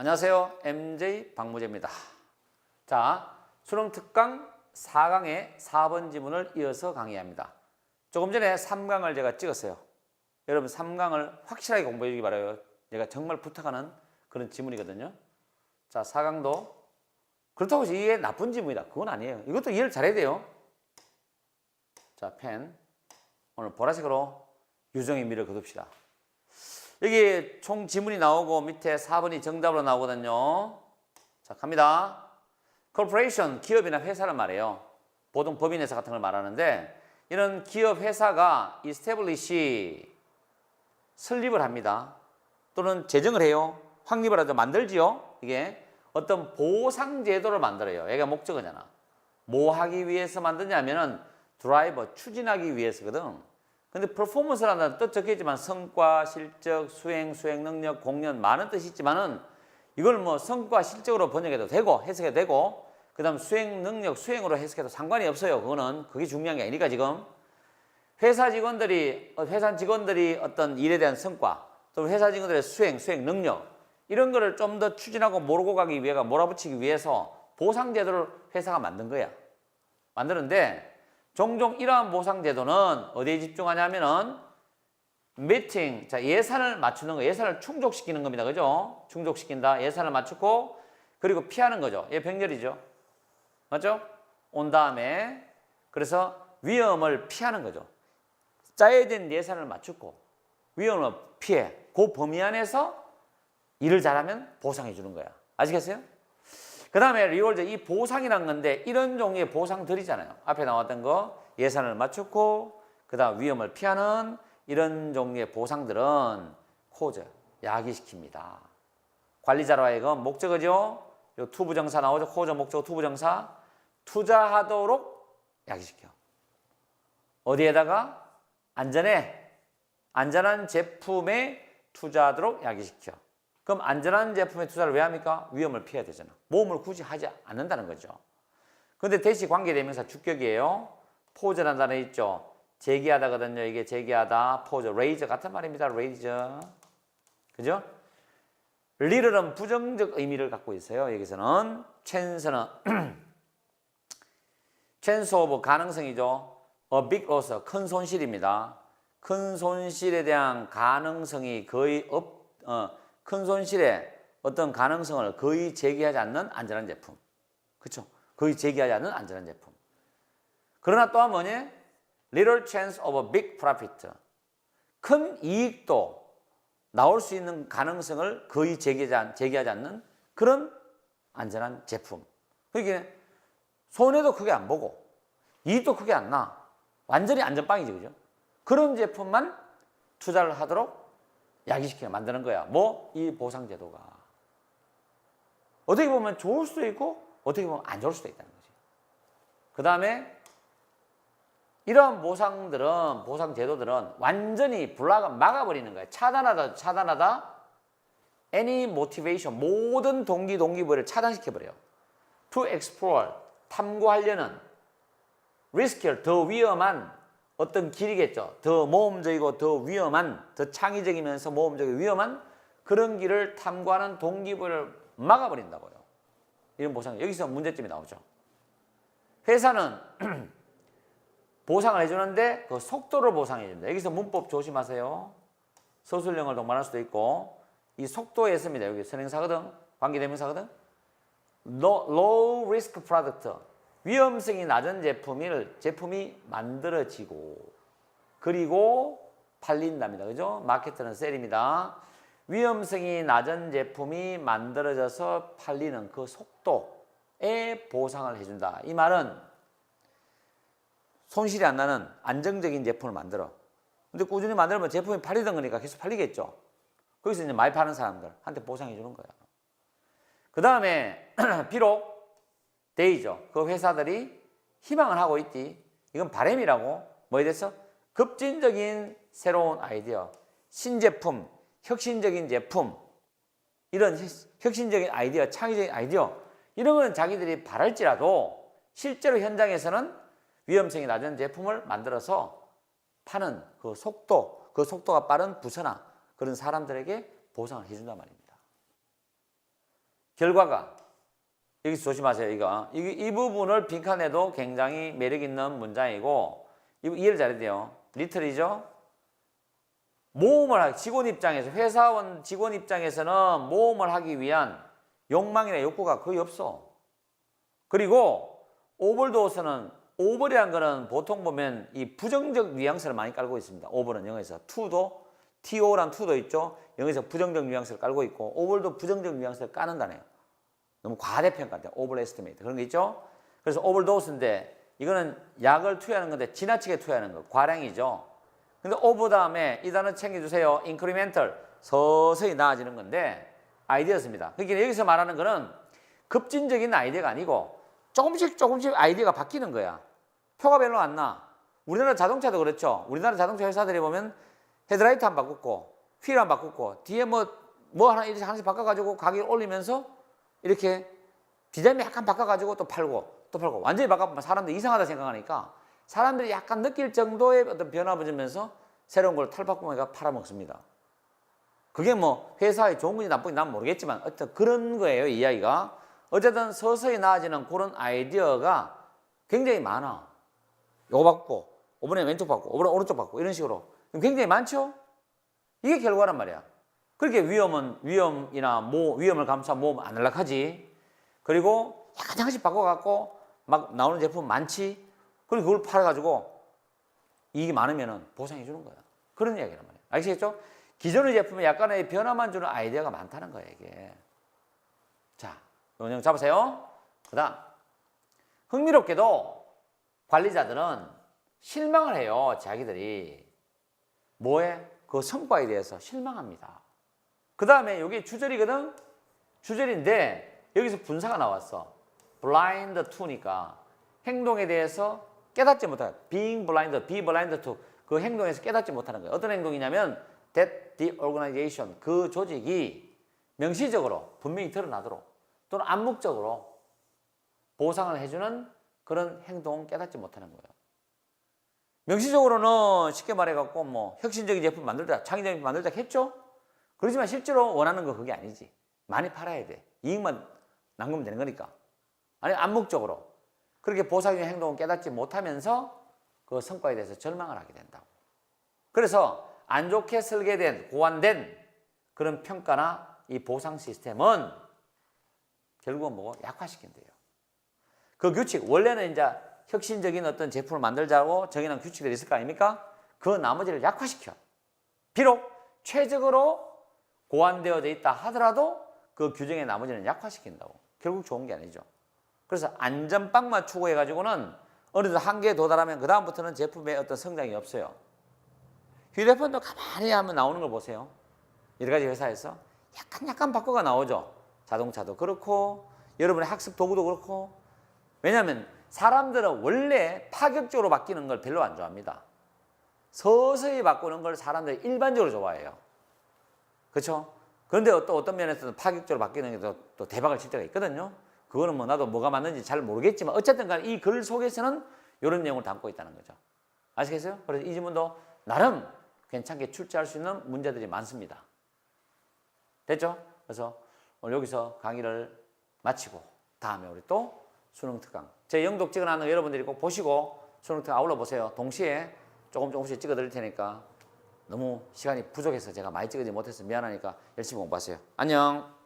안녕하세요. MJ 박무재입니다. 자, 수능 특강 4강의 4번 지문을 이어서 강의합니다. 조금 전에 3강을 제가 찍었어요. 여러분 3강을 확실하게 공부해 주기 바라요. 제가 정말 부탁하는 그런 지문이거든요. 자, 4강도 그렇다고 해서 이게 나쁜 지문이다. 그건 아니에요. 이것도 이해를 잘해야 돼요. 자, 펜. 오늘 보라색으로 유정의 미를 거둡시다. 여기 총 지문이 나오고 밑에 4번이 정답으로 나오거든요. 자, 갑니다. corporation, 기업이나 회사를 말해요. 보통 법인회사 같은 걸 말하는데 이런 기업 회사가 establish 설립을 합니다. 또는 제정을 해요. 확립을 하죠. 만들지요. 이게 어떤 보상 제도를 만들어요. 얘가 목적어잖아. 뭐 하기 위해서 만드냐면은 드라이버 추진하기 위해서거든. 근데 퍼포먼스라는 뜻 적혀 있지만 성과, 실적, 수행, 수행 능력, 공연 많은 뜻이 있지만은 이걸 뭐 성과, 실적으로 번역해도 되고 해석해도 되고 그다음 수행 능력, 수행으로 해석해도 상관이 없어요. 그거는 그게 중요한 게 아니니까 지금 회사 직원들이 어, 회사 직원들이 어떤 일에 대한 성과 또 회사 직원들의 수행, 수행 능력 이런 거를 좀 더 추진하고 몰고 가기 위해가 몰아붙이기 위해서 보상 제도를 회사가 만든 거야. 만드는데 종종 이러한 보상 제도는 어디에 집중하냐면은 미팅, 자 예산을 맞추는 거, 예산을 충족시키는 겁니다, 그죠? 충족시킨다, 예산을 맞추고 그리고 피하는 거죠. 얘 병렬이죠, 맞죠? 온 다음에 그래서 위험을 피하는 거죠. 짜야 된 예산을 맞추고 위험을 피해 그 범위 안에서 일을 잘하면 보상해 주는 거야. 아시겠어요? 그 다음에 리월드 이 보상이란 건데 이런 종류의 보상들이잖아요. 앞에 나왔던 거 예산을 맞추고 그 다음 위험을 피하는 이런 종류의 보상들은 코즈, 야기시킵니다. 관리자로 하여금 목적어죠. 요 투부정사 나오죠. 코저 목적어 투부정사 투자하도록 야기시켜. 어디에다가 안전에 안전한 제품에 투자하도록 야기시켜. 그럼 안전한 제품에 투자를 왜 합니까? 위험을 피해야 되잖아. 모험을 굳이 하지 않는다는 거죠. 근데 대시 관계대명사 주격이에요. 포즈라는 단어 있죠. 제기하다거든요. 이게 제기하다, 포즈, 레이저 같은 말입니다. 레이저. 그죠? 리를은 부정적 의미를 갖고 있어요. 여기서는 찬스는 찬스 오브 가능성이죠. a big 큰 손실입니다. 큰 손실에 대한 가능성이 거의 없, 어, 큰 손실에 어떤 가능성을 거의 제기하지 않는 안전한 제품. 그렇죠? 거의 제기하지 않는 안전한 제품. 그러나 또한 뭐냐? Little chance of a big profit. 큰 이익도 나올 수 있는 가능성을 거의 제기하지, 않는 그런 안전한 제품. 그러니까 손해도 크게 안 보고 이익도 크게 안 나. 완전히 안전빵이지, 그죠? 그런 제품만 투자를 하도록 야기시켜 만드는 거야. 뭐? 이 보상제도가. 어떻게 보면 좋을 수도 있고, 어떻게 보면 안 좋을 수도 있다는 거지. 그 다음에, 이러한 보상들은, 보상 제도들은 완전히 블락을 막아버리는 거야. 차단하다, 차단하다, any motivation, 모든 동기, 동기부여를 차단시켜 버려요. to explore, 탐구하려는, riskier, 더 위험한 어떤 길이겠죠. 더 모험적이고 더 위험한, 더 창의적이면서 모험적이고 위험한 그런 길을 탐구하는 동기부여를 막아버린다고요. 이런 보상. 여기서 문제점이 나오죠. 회사는 보상을 해주는데 그 속도를 보상해준다. 여기서 문법 조심하세요. 서술형을 동반할 수도 있고 이 속도에 있습니다. 여기 선행사거든, 관계대명사거든. low risk product. 위험성이 낮은 제품을 제품이 만들어지고 그리고 팔린답니다. 그죠? 마케트는 셀입니다. 위험성이 낮은 제품이 만들어져서 팔리는 그 속도에 보상을 해준다. 이 말은 손실이 안 나는 안정적인 제품을 만들어. 근데 꾸준히 만들면 제품이 팔리던 거니까 계속 팔리겠죠. 거기서 이제 많이 파는 사람들한테 보상해 주는 거야. 그 다음에 비록 데이죠. 그 회사들이 희망을 하고 있지. 이건 바램이라고. 뭐에 대해서? 급진적인 새로운 아이디어, 신제품, 혁신적인 제품, 이런 혁신적인 아이디어, 창의적인 아이디어, 이런 거는 자기들이 바랄지라도 실제로 현장에서는 위험성이 낮은 제품을 만들어서 파는 그 속도, 그 속도가 빠른 부서나 그런 사람들에게 보상을 해준단 말입니다. 결과가 여기서 조심하세요. 이거 이, 이 부분을 빈칸에도 굉장히 매력 있는 문장이고 이해를 잘해야 돼요. 리틀이죠. 모험을 하기 직원 입장에서 회사원 직원 입장에서는 모험을 하기 위한 욕망이나 욕구가 거의 없어. 그리고 오버도어서는 오버이라는 거는 보통 보면 이 부정적 뉘앙스를 많이 깔고 있습니다. 오버는 영어에서 to도 to란 to도 있죠. 영어에서 부정적 뉘앙스를 깔고 있고 오버도 부정적 뉘앙스를 까는 단어예요. 너무 과대평가돼. 오버에스티메이트 그런 거 있죠. 그래서 오버도스인데 이거는 약을 투여하는 건데 지나치게 투여하는 거 과량이죠. 근데 오버 다음에 이 단어 챙겨주세요. 인크리멘털 서서히 나아지는 건데 아이디어였습니다. 그러니까 여기서 말하는 거는 급진적인 아이디어가 아니고 조금씩 조금씩 아이디어가 바뀌는 거야. 표가 별로 안 나. 우리나라 자동차도 그렇죠. 우리나라 자동차 회사들이 보면 헤드라이트 한 바꿨고 휠한 바꿨고 뒤에 뭐뭐 하나 이렇게 하나씩 바꿔가지고 가격을 올리면서 이렇게 디자인을 약간 바꿔가지고 또 팔고 또 팔고. 완전히 바꿔보면 사람들이 이상하다 생각하니까 사람들이 약간 느낄 정도의 어떤 변화를 주면서 새로운 걸 탈바꿈해가 팔아먹습니다. 그게 뭐 회사에 좋은 건지 나쁜 건지 난 모르겠지만 어쨌든 그런 거예요 이 이야기가. 어쨌든 서서히 나아지는 그런 아이디어가 굉장히 많아. 요거 바꾸고 이번에 왼쪽 바꾸고 이번에 오른쪽 바꾸고 이런 식으로. 굉장히 많죠? 이게 결과란 말이야 그렇게 위험은 위험이나 모 위험을 감수한 모험 안 연락하지 그리고 약간 약간씩 바꿔갖고 막 나오는 제품 많지 그리고 그걸 팔아가지고 이익이 많으면 보상해 주는 거야 그런 이야기란 말이야 아시겠죠? 기존의 제품에 약간의 변화만 주는 아이디어가 많다는 거예요, 이게. 자, 요령 잡으세요. 그 다음. 흥미롭게도 관리자들은 실망을 해요, 자기들이. 뭐에? 그 성과에 대해서 실망합니다. 그 다음에 이게 주절이거든? 주절인데 여기서 분사가 나왔어. blind to니까 행동에 대해서 깨닫지 못하는 being blind, be blind to 그 행동에서 깨닫지 못하는 거예요. 어떤 행동이냐면 that the organization 그 조직이 명시적으로 분명히 드러나도록 또는 암묵적으로 보상을 해주는 그런 행동 깨닫지 못하는 거예요. 명시적으로는 쉽게 말해갖고 뭐 혁신적인 제품 만들자, 창의적인 제품 만들자 했죠. 그렇지만 실제로 원하는 거 그게 아니지. 많이 팔아야 돼. 이익만 남기면 되는 거니까. 아니 암묵적으로 그렇게 보상의 행동을 깨닫지 못하면서 그 성과에 대해서 절망을 하게 된다고. 그래서 안 좋게 설계된 고안된 그런 평가나 이 보상 시스템은 결국은 뭐고 약화시킨대요. 그 규칙 원래는 이제 혁신적인 어떤 제품을 만들자고 정해놓은 규칙들이 있을 거 아닙니까? 그 나머지를 약화시켜. 비록 최적으로 고안되어져 있다 하더라도 그 규정의 나머지는 약화시킨다고. 결국 좋은 게 아니죠. 그래서 안전빵만 추구해가지고는 어느 정도 한계에 도달하면 그 다음부터는 제품의 어떤 성장이 없어요. 휴대폰도 가만히 하면 나오는 걸 보세요. 여러 가지 회사에서 약간 약간 바꿔가 나오죠. 자동차도 그렇고 여러분의 학습 도구도 그렇고 왜냐하면 사람들은 원래 파격적으로 바뀌는 걸 별로 안 좋아합니다. 서서히 바꾸는 걸 사람들이 일반적으로 좋아해요. 그렇죠? 그런데 또 어떤 면에서는 파격적으로 바뀌는 게 또 대박을 칠 때가 있거든요. 그거는 뭐 나도 뭐가 맞는지 잘 모르겠지만 어쨌든 간에 이글 속에서는 이런 내용을 담고 있다는 거죠. 아시겠어요? 그래서 이 지문도 나름 괜찮게 출제할 수 있는 문제들이 많습니다. 됐죠? 그래서 오늘 여기서 강의를 마치고 다음에 우리 또 수능 특강 제 영독 찍어놨는 거 여러분들이 꼭 보시고 수능 특강 아울러 보세요. 동시에 조금 조금씩 찍어 드릴 테니까 너무 시간이 부족해서 제가 많이 찍어지 못해서 미안하니까 열심히 공부하세요. 안녕.